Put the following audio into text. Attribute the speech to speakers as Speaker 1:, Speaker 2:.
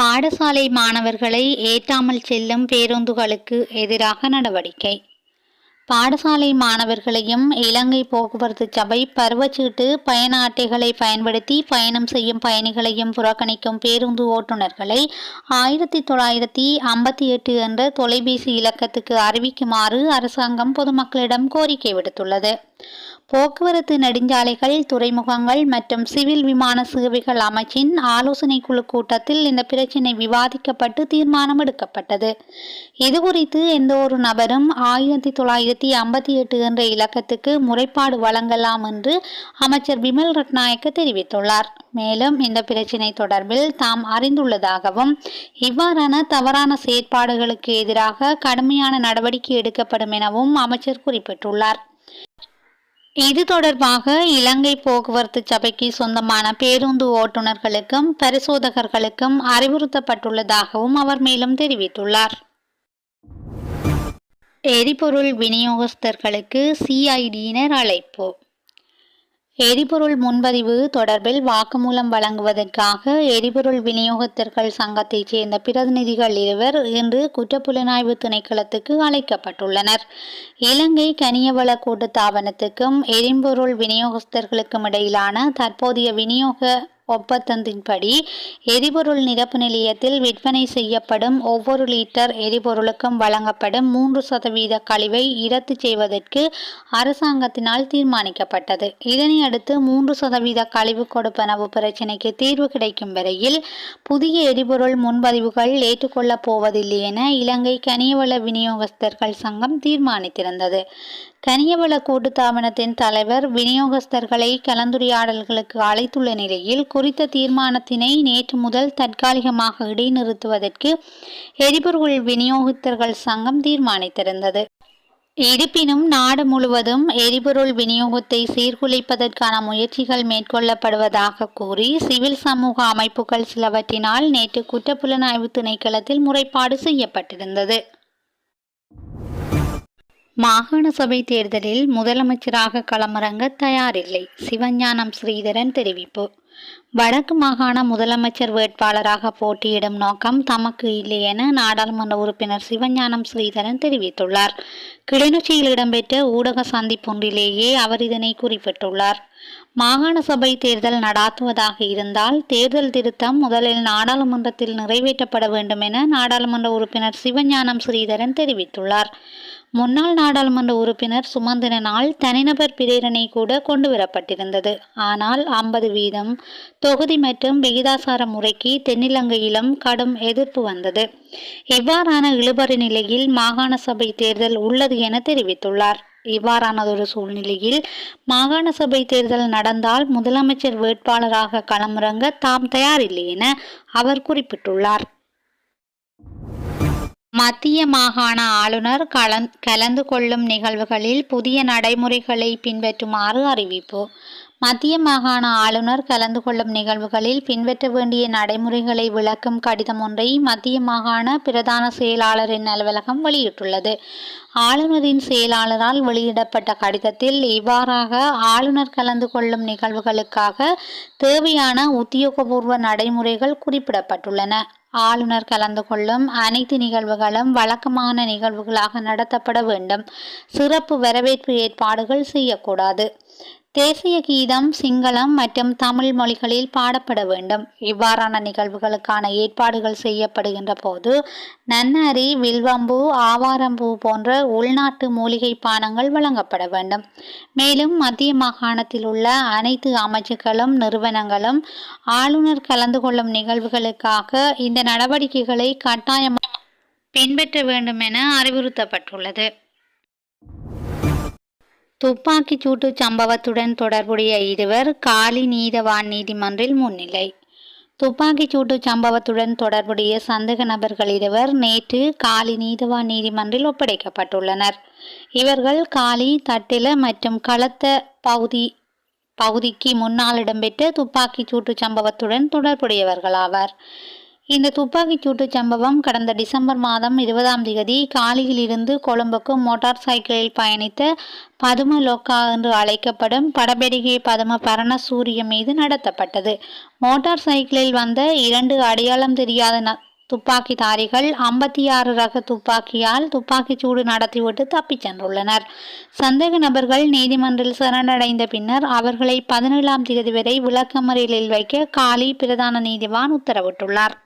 Speaker 1: பாடசாலை மாணவர்களை ஏற்றாமல் செல்லும் பேருந்துகளுக்கு எதிராக நடவடிக்கை. பாடசாலை மாணவர்களையும் இலங்கை போக்குவரத்து சபை பருவச்சீட்டு பயண அட்டைகளை பயன்படுத்தி பயணம் செய்யும் பயணிகளையும் புறக்கணிக்கும் பேருந்து ஓட்டுநர்களை ஆயிரத்தி தொள்ளாயிரத்தி ஐம்பத்தி எட்டு என்ற தொலைபேசி இலக்கத்துக்கு அறிவிக்குமாறு அரசாங்கம் பொதுமக்களிடம் கோரிக்கை விடுத்துள்ளது. போக்குவரத்து நெடுஞ்சாலைகள் துறைமுகங்கள் மற்றும் சிவில் விமான சேவைகள் அமைச்சின் ஆலோசனை குழு கூட்டத்தில் இந்த பிரச்சினை விவாதிக்கப்பட்டு தீர்மானம் எடுக்கப்பட்டது. இதுகுறித்து எந்த ஒரு நபரும் ஆயிரத்தி தொள்ளாயிரத்தி ஐம்பத்தி எட்டு என்ற இலக்கத்துக்கு முறைப்பாடு வழங்கலாம் என்று அமைச்சர் விமல் ரட்நாயக்க தெரிவித்துள்ளார். மேலும் இந்த பிரச்சினை தொடர்பில் தாம் அறிந்துள்ளதாகவும் இவ்வாறான தவறான செயற்பாடுகளுக்கு எதிராக கடுமையான நடவடிக்கை எடுக்கப்படும் எனவும் அமைச்சர் குறிப்பிட்டுள்ளார். இது தொடர்பாக இலங்கை போக்குவரத்து சபைக்கு சொந்தமான பேருந்து ஓட்டுநர்களுக்கும் பரிசோதகர்களுக்கும் அறிவுறுத்தப்பட்டுள்ளதாகவும் அவர் மேலும் தெரிவித்துள்ளார். எரிபொருள் விநியோகஸ்தர்களுக்கு சிஐடியினர் அழைப்பு. எரிபொருள் முன்பதிவு தொடர்பில் வாக்குமூலம் வழங்குவதற்காக எரிபொருள் விநியோகத்தர்கள் சங்கத்தைச் சேர்ந்த பிரதிநிதிகள் இருவர் இன்று குற்றப்புலனாய்வு திணைக்களத்துக்கு அழைக்கப்பட்டுள்ளனர். இலங்கை கனியவள கூட்டுத்தாபனத்துக்கும் எரிபொருள் விநியோகஸ்தர்களுக்கும் இடையிலான தற்போதைய விநியோக ஒப்பந்தத்தின்படி எரிபொருள் நிரப்பு நிலையத்தில் விற்பனை செய்யப்படும் ஒவ்வொரு லிட்டர் எரிபொருளுக்கும் வழங்கப்படும் மூன்று சதவீத கழிவை இரத்து செய்வதற்கு அரசாங்கத்தினால் தீர்மானிக்கப்பட்டது. இதனையடுத்து மூன்று சதவீத கழிவு கொடுப்பனவு பிரச்சினைக்கு தீர்வு கிடைக்கும் வரையில் புதிய எரிபொருள் முன்பதிவுகள் ஏற்றுக்கொள்ளப் போவதில்லை என இலங்கை கனியவள விநியோகஸ்தர்கள் சங்கம் தீர்மானித்திருந்தது. கனியவள கூட்டுத்தாபனத்தின் தலைவர் விநியோகஸ்தர்களை கலந்துரையாடல்களுக்கு அழைத்துள்ள நிலையில் குறித்த தீர்மானத்தினை நேற்று முதல் தற்காலிகமாக இடைநிறுத்துவதற்கு எரிபொருள் விநியோகத்தர்கள் சங்கம் தீர்மானித்திருந்தது. இருப்பினும் நாடு முழுவதும் எரிபொருள் விநியோகத்தை சீர்குலைப்பதற்கான முயற்சிகள் மேற்கொள்ளப்படுவதாக கூறி சிவில் சமூக அமைப்புகள் சிலவற்றினால் நேற்று குற்றப்புலனாய்வு திணைக்களத்தில் முறைப்பாடு செய்யப்பட்டிருந்தது. மாகாண சபை தேர்தலில் முதலமைச்சராக களமிறங்க தயாரில்லை. சிவஞானம் ஸ்ரீதரன் தெரிவிப்பு. வடக்கு மாகாண முதலமைச்சர் வேட்பாளராக போட்டியிடும் நோக்கம் தமக்கு இல்லை என நாடாளுமன்ற உறுப்பினர் சிவஞானம் ஸ்ரீதரன் தெரிவித்துள்ளார். கிளிநொச்சியில் இடம்பெற்ற ஊடக சந்திப்பொன்றிலேயே அவர் இதனை குறிப்பிட்டுள்ளார். மாகாண சபை தேர்தல் நடாத்துவதாக இருந்தால் தேர்தல் திருத்தம் முதலில் நாடாளுமன்றத்தில் நிறைவேற்றப்பட வேண்டும் என நாடாளுமன்ற உறுப்பினர் சிவஞானம் ஸ்ரீதரன் தெரிவித்துள்ளார். முன்னாள் நாடாளுமன்ற உறுப்பினர் சுமந்திரனால் தனிநபர் பிரேரணை கூட கொண்டு வரப்பட்டிருந்தது ஆனால் ஐம்பது வீதம் தொகுதி மற்றும் விகிதாசார முறைக்கு தென்னிலங்கையிலும் கடும் எதிர்ப்பு வந்தது. இவ்வாறான இழுபறி நிலையில் மாகாண சபை தேர்தல் உள்ளது என தெரிவித்துள்ளார். இவ்வாறானதொரு சூழ்நிலையில் மாகாண சபை தேர்தல் நடந்தால் முதலமைச்சர் வேட்பாளராக களமிறங்க தாம் தயாரில்லை என அவர் குறிப்பிட்டுள்ளார். மத்திய மாகாண ஆளுநர் கலந் கலந்து கொள்ளும் நிகழ்வுகளில் புதிய நடைமுறைகளை பின்பற்றுமாறு அறிவிப்பு. மத்திய மாகாண ஆளுநர் கலந்து கொள்ளும் நிகழ்வுகளில் பின்பற்ற வேண்டிய நடைமுறைகளை விளக்கும் கடிதம் ஒன்றை மத்திய மாகாண பிரதான செயலாளரின் அலுவலகம் வெளியிட்டுள்ளது. ஆளுநரின் செயலாளரால் வெளியிடப்பட்ட கடிதத்தில் இவ்வாறாக ஆளுநர் கலந்து கொள்ளும் நிகழ்வுகளுக்காக தேவையான உத்தியோகபூர்வ நடைமுறைகள் குறிப்பிடப்பட்டுள்ளன. ஆளுநர் கலந்து கொள்ளும் அனைத்து நிகழ்வுகளும் வழக்கமான நிகழ்வுகளாக நடத்தப்பட வேண்டும். சிறப்பு வரவேற்பு ஏற்பாடுகள் செய்யக்கூடாது. தேசிய கீதம் சிங்களம் மற்றும் தமிழ் மொழிகளில் பாடப்பட வேண்டும். இவ்வாறான நிகழ்வுகளுக்கான ஏற்பாடுகள் செய்யப்படுகின்ற போது நன்னரி வில்வம்பூ ஆவாரம்பூ போன்ற உள்நாட்டு மூலிகை பானங்கள் வழங்கப்பட வேண்டும். மேலும் மத்திய மாகாணத்தில் உள்ள அனைத்து அமைச்சுக்களும் நிறுவனங்களும் ஆளுநர் கலந்து கொள்ளும் நிகழ்வுகளுக்காக இந்த நடவடிக்கைகளை கட்டாயமாக பின்பற்ற வேண்டும் என அறிவுறுத்தப்பட்டுள்ளது. துப்பாக்கிச் சூட்டு சம்பவத்துடன் தொடர்புடைய இருவர் காலி நீதவான் நீதிமன்றில் முன்னிலை. துப்பாக்கிச் சூட்டு சம்பவத்துடன் தொடர்புடைய சந்தேக நபர்கள் இருவர் நேற்று காலி நீதவான் நீதிமன்றில் ஒப்படைக்கப்பட்டுள்ளனர். இவர்கள் காலி தட்டில மற்றும் களத்த பகுதி பகுதிக்கு முன்னால் இடம்பெற்ற துப்பாக்கிச் சூட்டு சம்பவத்துடன் தொடர்புடையவர்களாவார். இந்த துப்பாக்கிச் சூட்டுச் சம்பவம் கடந்த டிசம்பர் மாதம் இருபதாம் தேதி காலியிலிருந்து கொழும்புக்கு மோட்டார் சைக்கிளில் பயணித்த பதும லோக்கா என்று அழைக்கப்படும் படபெடிகை பதும பரணசூரிய மீது நடத்தப்பட்டது. மோட்டார் சைக்கிளில் வந்த இரண்டு அடையாளம் தெரியாத ந துப்பாக்கிதாரிகள் ஐம்பத்தி ஆறு ரக துப்பாக்கியால் துப்பாக்கிச் சூடு நடத்திவிட்டு தப்பிச் சென்றுள்ளனர். சந்தேக நபர்கள் நீதிமன்றில் சரணடைந்த பின்னர் அவர்களை பதினேழாம் தேதி வரை விளக்கமறியலில் வைக்க காலி பிரதான நீதிவான் உத்தரவிட்டுள்ளார்.